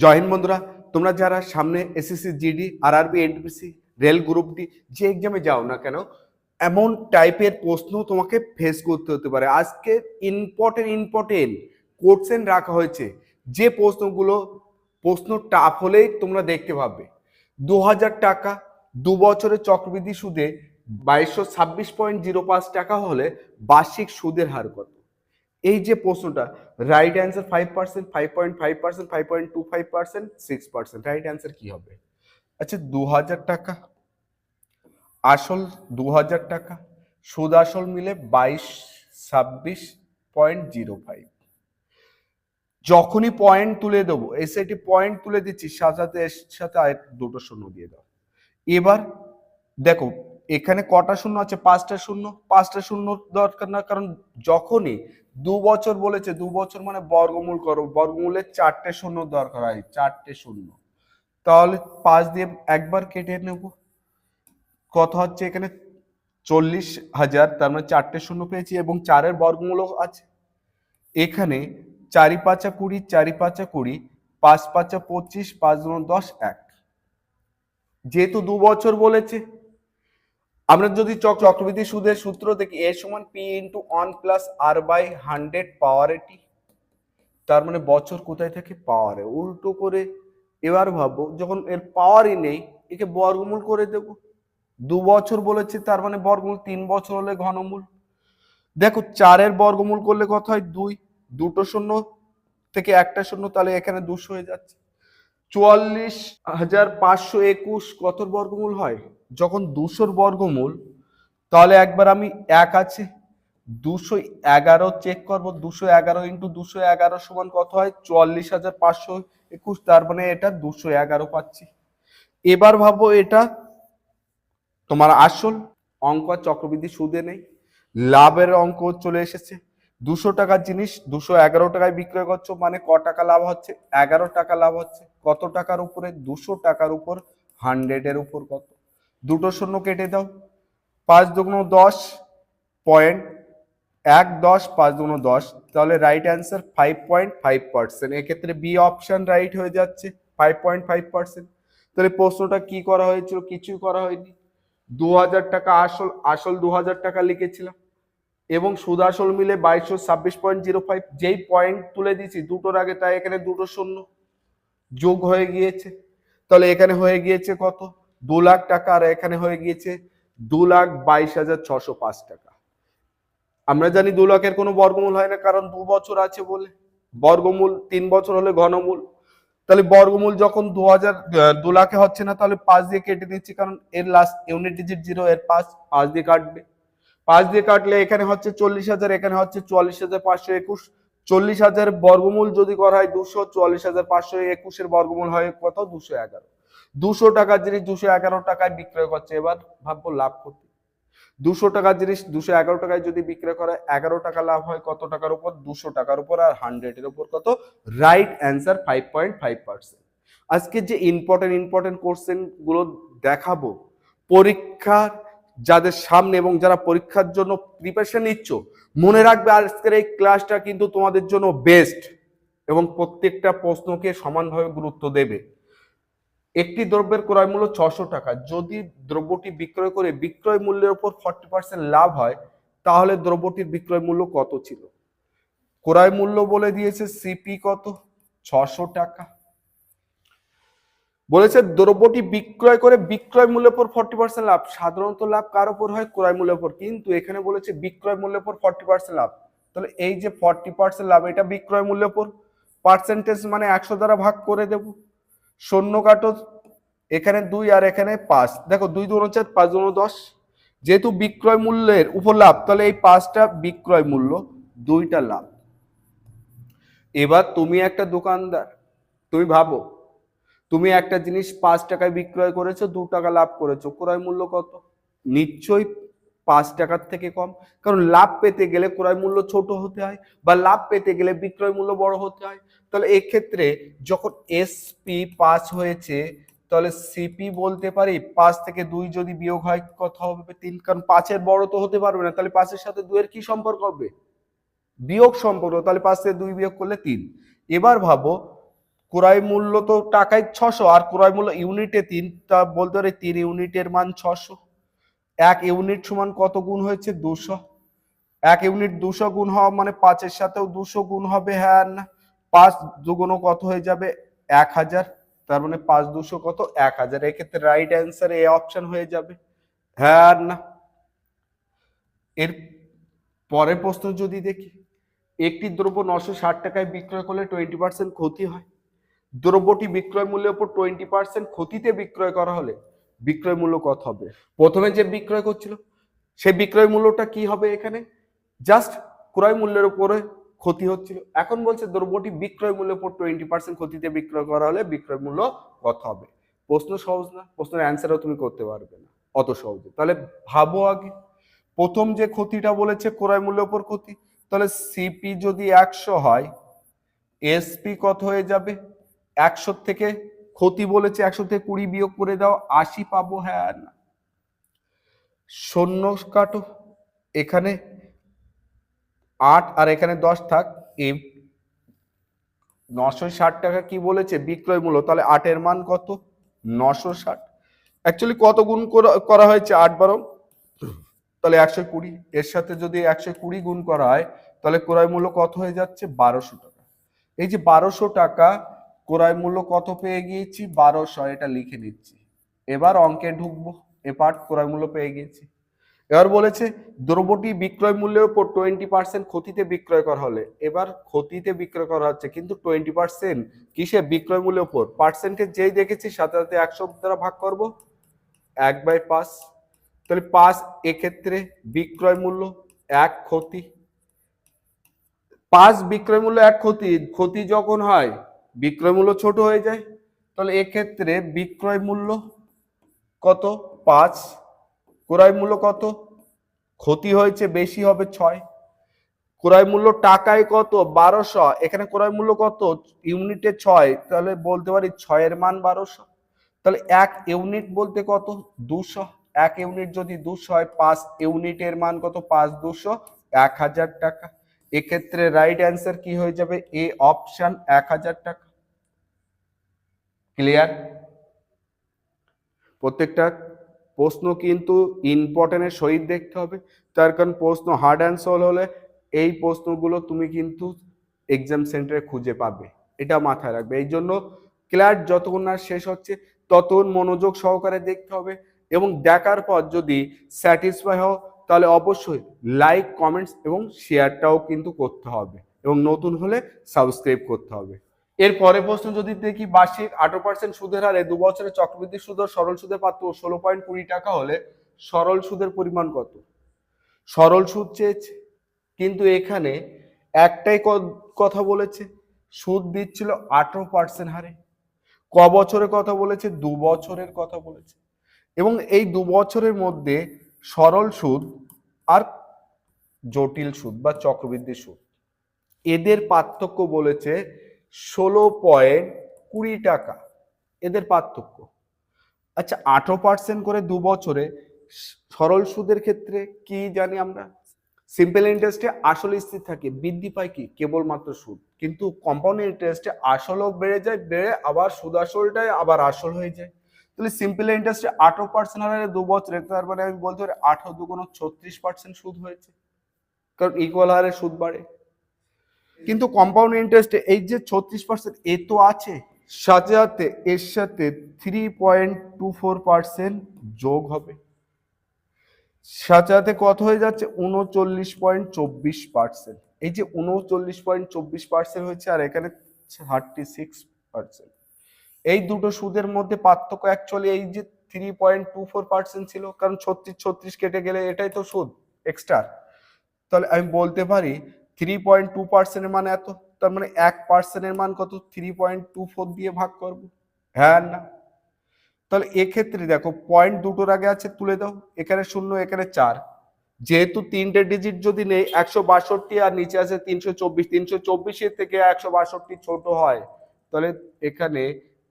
জয় হিন্দ বন্ধুরা, তোমরা যারা সামনে SSC GD RRB NTPC rail group D যে এক্সামে যাও না কেন, এমন টাইপের প্রশ্ন তোমাকে ফেস করতে হতে পারে। আজকে ইম্পর্টেন্ট ইম্পর্টেন্ট কোশ্চেন রাখা হয়েছে। যে প্রশ্নগুলো, প্রশ্ন টাফ হলেই তোমরা দেখতে পাবে। দু হাজার টাকা, দু বছরের চক্রবৃদ্ধি সুদে বাইশশো ছাব্বিশ পয়েন্ট জিরো পাঁচ টাকা হলে বার্ষিক সুদের হার কত? এই যে প্রশ্নটা right answer five percent five point five percent five point two five percent six percent right answer কি হবে? আচ্ছা দু হাজার টাকা, আসল দু হাজার টাকা সুদ আসল মিলে বাইশ, ছাব্বিশ পয়েন্ট জিরো ফাইভ যখনই পয়েন্ট তুলে দেবো এসআইটি পয়েন্ট তুলে দিচ্ছি, সাথে সাথে এর সাথে আর দুটো শূন্য দিয়ে দাও। এবার দেখো, এখানে কটা শূন্য আছে? পাঁচটা শূন্য পাঁচটা শূন্য দরকার না, কারণ যখনই দু বছর বলেছে, দু বছর মানে বর্গমূল করো বর্গমূলের চারটে শূন্য দরকার হয়, চারটে শূন্য। তাহলে পাঁচ দিয়ে একবার কেটে নেব। কত হচ্ছে এখানে? চল্লিশ হাজার, তার মানে চারটে শূন্য পেয়েছি এবং চারের বর্গমূলও আছে। এখানে চারি পাঁচা কুড়ি, চারি পাঁচা কুড়ি, পাঁচ পাঁচা পঁচিশ, পাঁচ দশ, এক। যেহেতু দু বছর বলেছে আমরা যদি চক চক্রবৃদ্ধি সুদের সূত্র দেখি এ সমান P into one plus R by hundred power এটি তার মানে বছর কোথায় থেকে? পাওয়ারে উল্টো করে এবার ভাববো, যখন এর পাওয়ারই নেই, একে বর্গমূল করে দেব। দু বছর বলেছে, তার মানে বর্গমূল তিন বছর হলে ঘনমূল। দেখো, চারের বর্গমূল করলে কত হয়? দুই। দুটো শূন্য থেকে একটা শূন্য, তাহলে এখানে দুশো হয়ে যাচ্ছে। চুয়াল্লিশ হাজার পাঁচশো একুশ কত বর্গমূল হয়? যখন দুশোর বর্গমূল, তাহলে একবার আমি এক আছে। দুশো এগারো চেক করব। দুশো এগারো ইন্টু দুশো এগারো সমান কত হয়? চুয়াল্লিশ হাজার পাঁচশো একুশ। তার মানে এটা দুশো এগারো পাচ্ছি। এবার ভাবো এটা। তোমার আসল অঙ্ক চক্রবৃদ্ধি সুদে নেই। লাভের অঙ্ক চলে এসেছে। দুশো টাকার জিনিস, দুশো এগারো টাকায় বিক্রয় করছ মানে ক টাকা লাভ হচ্ছে? এগারো টাকা লাভ হচ্ছে। কত টাকার উপরে? দুশো টাকার উপর হান্ড্রেডের উপর কত? দুটো শূন্য কেটে দাও। পাঁচ দুগুণ দশ পয়েন্ট এক দশ, পাঁচ দুগুণ দশ। তাহলে right answer five point five percent এক্ষেত্রে বি অপশন রাইট হয়ে যাচ্ছে ফাইভ পয়েন্ট ফাইভ পার্সেন্ট তাহলে প্রশ্নটা কি করা হয়েছিল? কিছুই করা হয়নি। দু হাজার টাকা আসল আসল দু হাজার টাকা লিখেছিলাম। এবং সুদ আসল মিলে বাইশশো ছাব্বিশ পয়েন্ট জিরো ফাইভ, যেই পয়েন্ট তুলে দিয়েছি, দুটোর আগে তাই এখানে দুটো শূন্য যোগ হয়ে গিয়েছে। তাহলে এখানে হয়ে গিয়েছে কত? দু লাখ টাকা, আর এখানে হয়ে গিয়েছে দু লাখ বাইশ হাজার ছশো পাঁচ টাকা। আমরা জানি দু লাখের কোনো বর্গমূল হয় না, কারণ দু বছর আছে বলে। বর্গমূল তিন বছর হলে ঘনমূল। তাহলে বর্গমূল যখন দু হাজার দু লাখে হচ্ছে না, তাহলে পাঁচ দিয়ে কেটে দিচ্ছি, কারণ এর লাস্ট ইউনিট ডিজিট জিরো এর পাঁচ পাঁচ দিয়ে কাটবে। পাঁচ দিয়ে কাটলে এখানে হচ্ছে চল্লিশ হাজার, এখানে হচ্ছে চুয়াল্লিশ হাজার পাঁচশো একুশ। চল্লিশ হাজার বর্গমূল যদি করা হয় দুশো, চুয়াল্লিশ হাজার পাঁচশো একুশের বর্গমূল হয় কত? দুশো এগারো। দুশো টাকার জিনিস দুশো এগারো টাকায় বিক্রয় করছে, এবার ভাববো লাভ করতে দুশো টাকার জিনিস দুশো এগারো টাকায় যদি বিক্রয় করা, এগারো টাকা লাভ হয় কত টাকার উপর? দুশো টাকার উপর আর হান্ড্রেডের উপর কত? Right answer five point five percent আজকে যে ইম্পর্টেন্ট ইম্পর্টেন্ট কোশ্চেনগুলো দেখাবো, পরীক্ষার যাদের সামনে এবং যারা পরীক্ষার জন্য প্রিপারেশন নিচ্ছ, মনে রাখবে আজকের এই ক্লাসটা কিন্তু তোমাদের জন্য বেস্ট এবং প্রত্যেকটা প্রশ্নকে সমানভাবে গুরুত্ব দেবে। একটি দ্রব্যের ক্রয় মূল্য ছশো টাকা। যদি দ্রব্যটি বিক্রয় করে বিক্রয় মূল্যের উপর ফর্টি পার্সেন্ট লাভ হয়, তাহলে দ্রব্যটির বিক্রয় মূল্য কত ছিল? ক্রয় মূল্য বলে দিয়েছে সিপি কত? ছশো টাকা। বলেছে, দ্রব্যটি বিক্রয় করে বিক্রয় মূল্যের উপর ফর্টি পার্সেন্ট লাভ। সাধারণত লাভ কার উপর হয়? ক্রয় মূল্যের উপর। কিন্তু এখানে বলেছে, বিক্রয় মূল্যের উপর ফর্টি পার্সেন্ট লাভ। তাহলে এই যে ফর্টি পার্সেন্ট লাভ, এটা বিক্রয় মূল্যের উপর। পার্সেন্টেজ মানে একশো দ্বারা ভাগ করে দেব। শূন্য কাটো, এখানে দুই আর এখানে পাঁচ। দেখো, দুই দু চার পাঁচ দু দশ। যেহেতু বিক্রয় মূল্যের উপর লাভ, তাহলে এই পাঁচটা বিক্রয় মূল্য, দুইটা লাভ। এবার তুমি একটা দোকানদার, তুমি ভাবো তুমি একটা জিনিস পাঁচ টাকায় বিক্রয় করেছ, দু টাকা লাভ করেছ। ক্রয় মূল্য কত? নিশ্চয়ই পাঁচ টাকার থেকে কম। কারণ লাভ পেতে গেলে ক্রয় মূল্য ছোট হতে হয় বা লাভ পেতে গেলে বিক্রয় মূল্য বড় হতে হয়। তাহলে এক্ষেত্রে যখন এসপি পাস হয়েছে, তাহলে সিপি বলতে পারি পাঁচ থেকে দুই যদি বিয়োগ হয় কথা হবে? তিন। কারণ পাঁচের বড় তো হতে পারবে না। তাহলে পাঁচের সাথে দুইয়ের কি সম্পর্ক হবে? বিয়োগ সম্পর্ক। তাহলে পাঁচ থেকে দুই বিয়োগ করলে তিন। এবার ভাবো ক্রয় মূল্য তো টাকায় ছশো, আর ক্রয় মূল্য ইউনিটে তিন, তা বলতে পারি তিন ইউনিটের মান ছশো। এক ইউনিট সমান কত গুণ হয়েছে? দুশো। এক ইউনিট দুশো গুণ হওয়া মানে পাঁচের সাথেও দুশো গুণ হবে হ্যাঁ না? পাঁচ দুগুণ কত হয়ে যাবে? এক হাজার। তার মানে পাঁচ দুশো কত? এক হাজার। এক্ষেত্রে রাইট অ্যান্সার এ অপশন হয়ে যাবে হ্যাঁ না? এর পরের প্রশ্ন যদি দেখি, একটি দ্রব্য নশো ষাট টাকায় বিক্রয় করলে টোয়েন্টি পার্সেন্ট ক্ষতি হয়। দ্রব্যটি বিক্রয় মূল্যের উপর টোয়েন্টি পার্সেন্ট ক্ষতিতে বিক্রয় করা হলে বিক্রয় মূল্য কত হবে? প্রথমে যে বিক্রয় করছিল সেই বিক্রয় মূল্যটা কি হবে এখানে? জাস্ট ক্রয় মূল্যের উপরে ক্ষতি হচ্ছিল। এখন বলছে দ্রব্যটি বিক্রয় মূল্যের উপর টোয়েন্টি পার্সেন্ট ক্ষতিতে বিক্রয় করা হলে বিক্রয় মূল্য কত হবে? প্রশ্ন সহজ না। প্রশ্নের অ্যান্সারও তুমি করতে পারবে না। অত সহজে। তাহলে ভাবো আগে। প্রথম যে ক্ষতিটা বলেছে ক্রয় মূল্যের উপর ক্ষতি, তাহলে সিপি যদি একশো হয় এসপি কত হয়ে যাবে? একশো থেকে ক্ষতি বলেছে, একশো থেকে কুড়ি বিয়োগ করে দাও, আশি পাবো হ্যাঁ না। শূন্য কাটো, এখানে আট আর এখানে দশ থাক এই নশো ষাট টাকা কি বলেছে? বিক্রয় মূল্য তাহলে আটের মান কত? নশো ষাট। অ্যাকচুয়ালি কত গুণ করা হয়েছে? আট বারো। তাহলে একশো কুড়ি। এর সাথে যদি একশো কুড়ি গুণ করা হয়, তাহলে ক্রয় মূল্য কত হয়ে যাচ্ছে? বারোশো টাকা। এই যে বারোশো টাকা ক্রয় মূল্য কত পেয়ে গিয়েছি? বারোশো, এটা লিখে নিচ্ছি। এবার অঙ্কে ঢুকবো, এ পার্ট ক্রয় মূল্য পেয়ে গিয়েছি। এবার বলেছে, দ্রব্যটি বিক্রয় মূল্যের উপর টোয়েন্টি পার্সেন্ট ক্ষতিতে বিক্রয় করা হলে, এবার ক্ষতিতে বিক্রয় করা হচ্ছে, কিন্তু টোয়েন্টি পার্সেন্ট কিসে? বিক্রয় মূল্যের উপর। পার্সেন্টেজ যেই দেখেছি, সাথে সাথে একশো দ্বারা ভাগ করব। এক বাই পাঁচ, তাহলে পাঁচ এক্ষেত্রে বিক্রয় মূল্য এক ক্ষতি। পাঁচ বিক্রয় মূল্য এক ক্ষতি ক্ষতি যখন হয় বিক্রয় মূল্য ছোট হয়ে যায়, তাহলে এক্ষেত্রে বিক্রয় মূল্য কত? পাঁচ। ক্রয় মূল্য কত? ক্ষতি হয়েছে, বেশি হবে ছয়। ক্রয় মূল্য টাকায় কত? বারোশো। এখানে ক্রয় মূল্য কত? ইউনিটে ছয়। তাহলে বলতে পারি ছয়ের মান বারোশো। তাহলে এক ইউনিট বলতে কত? দুশো। এক ইউনিট যদি দুশো হয়, পাঁচ ইউনিটের মান কত? পাঁচ দুশো। এক হাজার টাকা। এক্ষেত্রে রাইট অ্যান্সার কি হয়ে যাবে? এ অপশান এক হাজার টাকা। ক্লিয়ার প্রত্যেকটা প্রশ্ন কিন্তু ইম্পর্টেন্টের সহিত দেখতে হবে। তার কারণ প্রশ্ন হার্ড অ্যান্ড সোল হলে এই প্রশ্নগুলো তুমি কিন্তু এক্সাম সেন্টারে খুঁজে পাবে। এটা মাথায় রাখবে। এই জন্য ক্লাস যতক্ষণ না শেষ হচ্ছে, ততক্ষণ মনোযোগ সহকারে দেখতে হবে এবং দেখার পর যদি স্যাটিসফাই হও, তাহলে অবশ্যই লাইক কমেন্টস এবং শেয়ারটাও কিন্তু করতে হবে এবং নতুন হলে সাবস্ক্রাইব করতে হবে। এর পরে প্রশ্ন, যদি দেখি বার্ষিক আঠারো পার্সেন্ট সুদের হারে দু বছরের চক্রবৃদ্ধি সুদ সরল সুদের পাত্র ষোলো পয়েন্ট কুড়ি টাকা হলে সরল সুদের পরিমাণ কত? সরল সুদ চেয়েছে, কিন্তু এখানে একটাই কথা বলেছে, সুদ দিচ্ছিল আঠারো পার্সেন্ট হারে। ক বছরের কথা বলেছে, দু বছরের কথা বলেছে। এবং এই দু বছরের মধ্যে সরল সুদ আর জটিল সুদ বা চক্রবৃদ্ধি সুদ, এদের পার্থক্য বলেছে ষোলো পয়েন্ট কুড়ি টাকা। এদের পার্থক্য। আচ্ছা আঠারো পার্সেন্ট করে দু বছরে সরল সুদের ক্ষেত্রে কি জানি আমরা? সিম্পল ইন্টারেস্টে আসল স্থির থাকে, বৃদ্ধি পায় কি? কেবলমাত্র সুদ। কিন্তু কম্পাউন্ড ইন্টারেস্টে আসলও বেড়ে যায়, বেড়ে আবার সুদ আসলটাই আবার আসল হয়ে যায়। তাহলে সিম্পল ইন্টারেস্টে আঠারো পার্সেন্ট হারে দু বছরে, তার মানে আমি বলতে পারি আঠারো দুগুণ ছত্রিশ পার্সেন্ট সুদ হয়েছে। কারণ ইকুয়াল হারে সুদ বাড়ে। কিন্তু কম্পাউন্ড ইন্টারেস্টে এই যে ছত্রিশ পার্সেন্ট এ তো আছে। সাথে সাথে এর সাথে three point two four percent যোগ হবে। সাথে সাথে কত হয়ে যাচ্ছে? উনচল্লিশ পয়েন্ট চব্বিশ পার্সেন্ট এই যে উনচল্লিশ পয়েন্ট চব্বিশ পার্সেন্ট হয়েছে আর এখানে থার্টি সিক্স পার্সেন্ট এই দুটো সুদের মধ্যে পার্থক্য অ্যাকচুয়ালি এই যে three point two four percent ছিল, কারণ ছত্রিশ ছত্রিশ কেটে গেলে এটাই তো সুদ এক্সট্রা তাহলে আমি বলতে পারি থ্রি পয়েন্ট টু পার্সেন্টের মান এত? তার মানে এক পার্সেন্টের মান কত? থ্রি পয়েন্ট টু ফোর দিয়ে ভাগ করব। হ্যাঁ না? তাহলে এক্ষেত্রে দেখো পয়েন্ট দুটোর আগে আছে, তুলে দাও। এখানে শূন্য, এখানে চার। যেহেতু তিনটে ডিজিট যদি নেই, একশো বাষট্টি আর নিচে আছে তিনশো চব্বিশ। তিনশো চব্বিশের থেকে একশো বাষট্টি ছোট হয়। তাহলে এখানে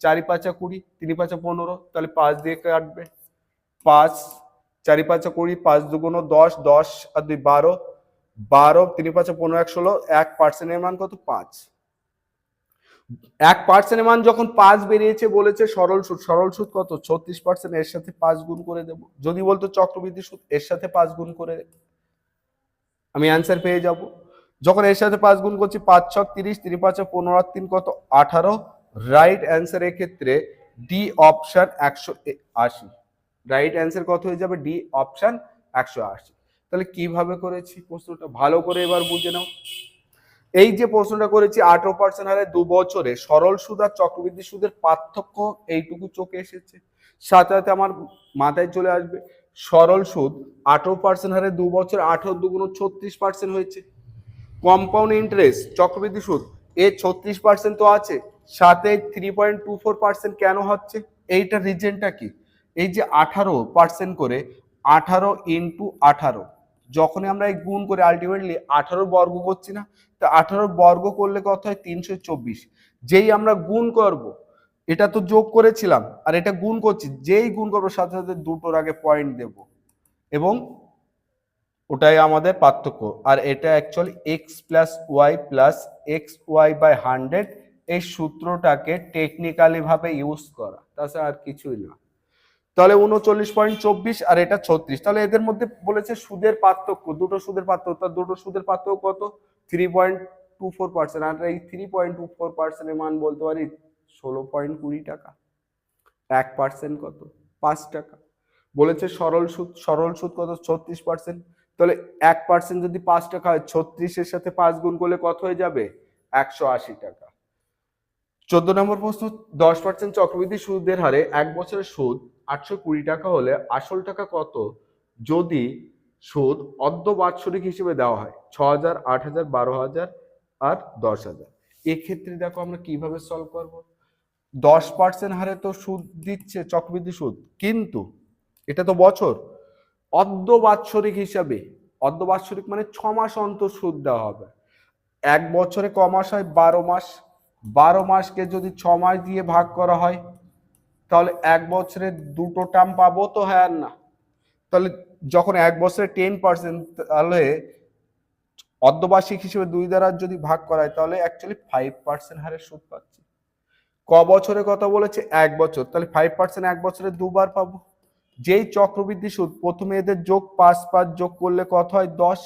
চারি পাঁচা কুড়ি, তিন পাঁচা পনেরো, তাহলে পাঁচ দিয়ে কাটবে। পাঁচ, চারি পাঁচা কুড়ি, পাঁচ দুগুণ দশ দশ আর দুই বারো বারো, তিন পাঁচে পনেরো, এক ষোলো, এক পার্সেন্টের মান কত? পাঁচ। এক পার্সেন্টের মান যখন পাঁচ বেরিয়েছে বলেছে, সরল সুদ সরল সুদ কত? ছত্রিশ পার্সেন্ট এর সাথে পাঁচ গুণ করে দেব। যদি বলতো চক্রবৃদ্ধি সুদ, এর সাথে পাঁচ গুণ করে আমি অ্যান্সার পেয়ে যাব। যখন এর সাথে পাঁচ গুণ করছি, পাঁচ, ছক, তিরিশ, তিন পাঁচে পনেরো তিন কত? আঠারো। রাইট অ্যান্সার এক্ষেত্রে ডি অপশন একশো আশি। রাইট অ্যান্সার কত হয়ে যাবে? ডি অপশন একশো আশি। তাহলে কীভাবে করেছি? প্রশ্নটা ভালো করে এবার বুঝে নাও। এই যে প্রশ্নটা করেছি, আঠারো পার্সেন্ট হারে দু বছরে সরল সুদ আর চক্রবৃদ্ধি সুদের পার্থক্য এইটুকু চোখে এসেছে। সাথে সাথে আমার মাথায় চলে আসবে, সরল সুদ আঠারো পার্সেন্ট হারে দু বছর আঠারো দুগুণ ছত্রিশ পার্সেন্ট হয়েছে। কম্পাউন্ড ইন্টারেস্ট চক্রবৃদ্ধি সুদ, এ ছত্রিশ পার্সেন্ট তো আছে, সাথে three point two four percent কেন হচ্ছে? এইটার রিজনটা কি? এই যে আঠারো পার্সেন্ট করে আঠারো ইন্টু আঠারো যখনই আমরা এই গুণ করে আলটিমেটলি আঠারো বর্গ করছি না, তা আঠারো বর্গ করলে কত হয়? তিনশো চব্বিশ। যেই আমরা গুণ করব, এটা তো যোগ করেছিলাম, আর এটা গুণ করছি, যেই গুণ করব, সাথে সাথে দুটোর আগে পয়েন্ট দেব। এবং ওটাই আমাদের পার্থক্য। আর এটা actually X plus Y plus X Y by hundred এই সূত্রটাকে টেকনিক্যালি ভাবে ইউজ করা। তাছাড়া আর কিছুই না। তাহলে উনচল্লিশ পয়েন্ট চব্বিশ আর এটা ছত্রিশ। তাহলে এদের মধ্যে বলেছে সুদের পার্থক্য, দুটো সুদের পার্থক্য দুটো সুদের পার্থক্য কত? Three point two four percent আর এই থ্রি পয়েন্ট টু ফোর পার্সেন্টের মান বলতে পারি ষোলো পয়েন্ট কুড়ি টাকা। এক পার্সেন্ট কত? পাঁচ টাকা। বলেছে সরল সুদ সরল সুদ কত? ছত্রিশ পার্সেন্ট তাহলে এক পার্সেন্ট যদি পাঁচ টাকা হয়, ছত্রিশের সাথে পাঁচ গুণ করলে কত হয়ে যাবে? একশো আশি টাকা। চোদ্দ নম্বর প্রশ্ন, দশ পার্সেন্ট চক্রবৃদ্ধি সুদের হারে এক বছরের সুদ আটশো কুড়ি টাকা হলে আসল টাকা কত? যদি সুদ অর্ধ বাৎসরিক হিসেবে দেওয়া হয় ছ হাজার আট হাজার বারো হাজার আর দশ হাজার এক্ষেত্রে দেখো আমরা কীভাবে সলভ করব? দশ পার্সেন্ট হারে তো সুদ দিচ্ছে, চক্রবৃদ্ধি সুদ। কিন্তু এটা তো বছর। অর্ধ বাৎসরিক হিসাবে অর্ধ বাৎসরিক মানে ছ মাস অন্তর সুদ দেওয়া হবে। এক বছরে ক মাস হয়? বারো মাস। বারো মাসকে যদি ছ মাস দিয়ে ভাগ করা হয় তাহলে এক বছরে দুটো টার্ম পাবো তো হ্যাঁ না? তাহলে যখন এক বছরে টেন পার্সেন্ট তাহলে অর্ধবার্ষিক হিসেবে দুই দ্বারা যদি ভাগ করা হয় তাহলে অ্যাকচুয়ালি ফাইভ পার্সেন্ট হারে সুদ পাচ্ছি। ক বছরে কথা বলেছে, এক বছর। তাহলে ফাইভ পার্সেন্ট এক বছরে দুবার পাবো। যেই চক্রবৃদ্ধি সুদ, প্রথমে এদের যোগ পাঁচ পাঁচ যোগ করলে কত হয়? দশ।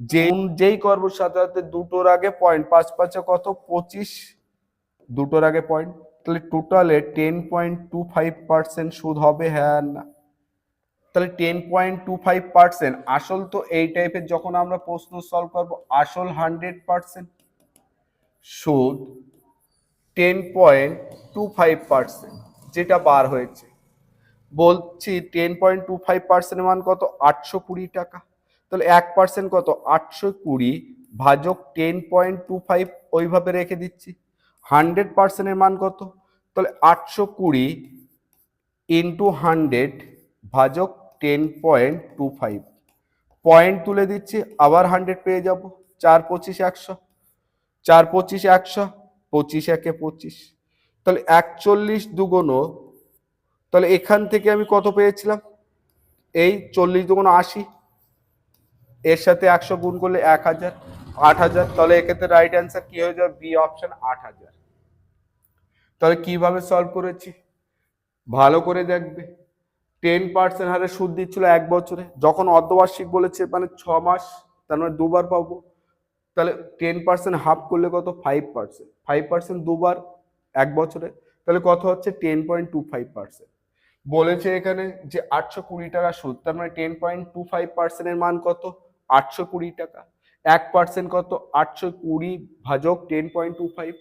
যে যেই করব সাথে সাথে দুটোর আগে পয়েন্ট পাঁচ পাঁচে কত? পঁচিশ। দুটোর আগে পয়েন্ট তাহলে টোটালে ten point two five percent সুদ হবে হ্যাঁ না? তাহলে ten point two five percent আসল তো এই টাইপের যখন আমরা প্রশ্ন সলভ করব, আসল হান্ড্রেড পার্সেন্ট সুদ ten point two five percent যেটা বার হয়েছে। বলছি ten point two five percent মান কত? আটশো কুড়ি টাকা। তাহলে এক পার্সেন্ট কত? আটশো কুড়ি, ভাজক টেন পয়েন্ট টু ফাইভ ওইভাবে রেখে দিচ্ছি। হান্ড্রেড পার্সেন্টের মান কত? তাহলে আটশো কুড়ি ইন্টু হান্ড্রেড ভাজক ten point two five point তুলে দিচ্ছি, আবার হান্ড্রেড পেয়ে যাব। চার পঁচিশ একশো। চার পঁচিশ একশো, পঁচিশ একে পঁচিশ। তাহলে একচল্লিশ দুগুণো তাহলে এখান থেকে আমি কত পেয়েছিলাম? এই চল্লিশ দুগুণ আশি। এর সাথে একশো গুণ করলে এক হাজার। আট হাজার, তাহলে এক্ষেত্রে রাইট অ্যান্সার কি হয়ে যাবে? বি অপশন আট হাজার। তাহলে কীভাবে সলভ করেছি? ভালো করে দেখবে। টেন পার্সেন্ট হারে সুদ দিচ্ছিল এক বছরে। যখন অর্ধবার্ষিক বলেছে মানে ছ মাস, তার মানে দুবার পাবো। তাহলে টেন পার্সেন্ট হাফ করলে কত? ফাইভ পার্সেন্ট ফাইভ পার্সেন্ট দুবার এক বছরে। তাহলে কত হচ্ছে? Ten point two five percent বলেছে এখানে যে আটশো কুড়ি টাকা সুদ, তার মানে টেন পয়েন্ট টু ফাইভ পার্সেন্টের মান কত? আটশো কুড়ি টাকা। এক পার্সেন্ট কত? আটশো কুড়ি ভাজক টেন পয়েন্ট টু ফাইভ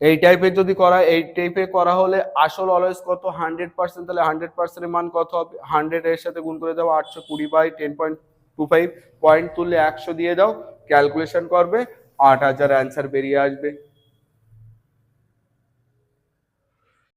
এই টাইপের যদি করা এই টাইপে করা হলে আসল অলওয়েজ কত? হান্ড্রেড পার্সেন্ট তাহলে হান্ড্রেড পার্সেন্টের মান কত হবে? হান্ড্রেড এর সাথে গুণ করে দাও আটশো কুড়ি by ten point two five point তুললে একশো দিয়ে দাও। ক্যালকুলেশন করবে, আট হাজার অ্যান্সার বেরিয়ে আসবে।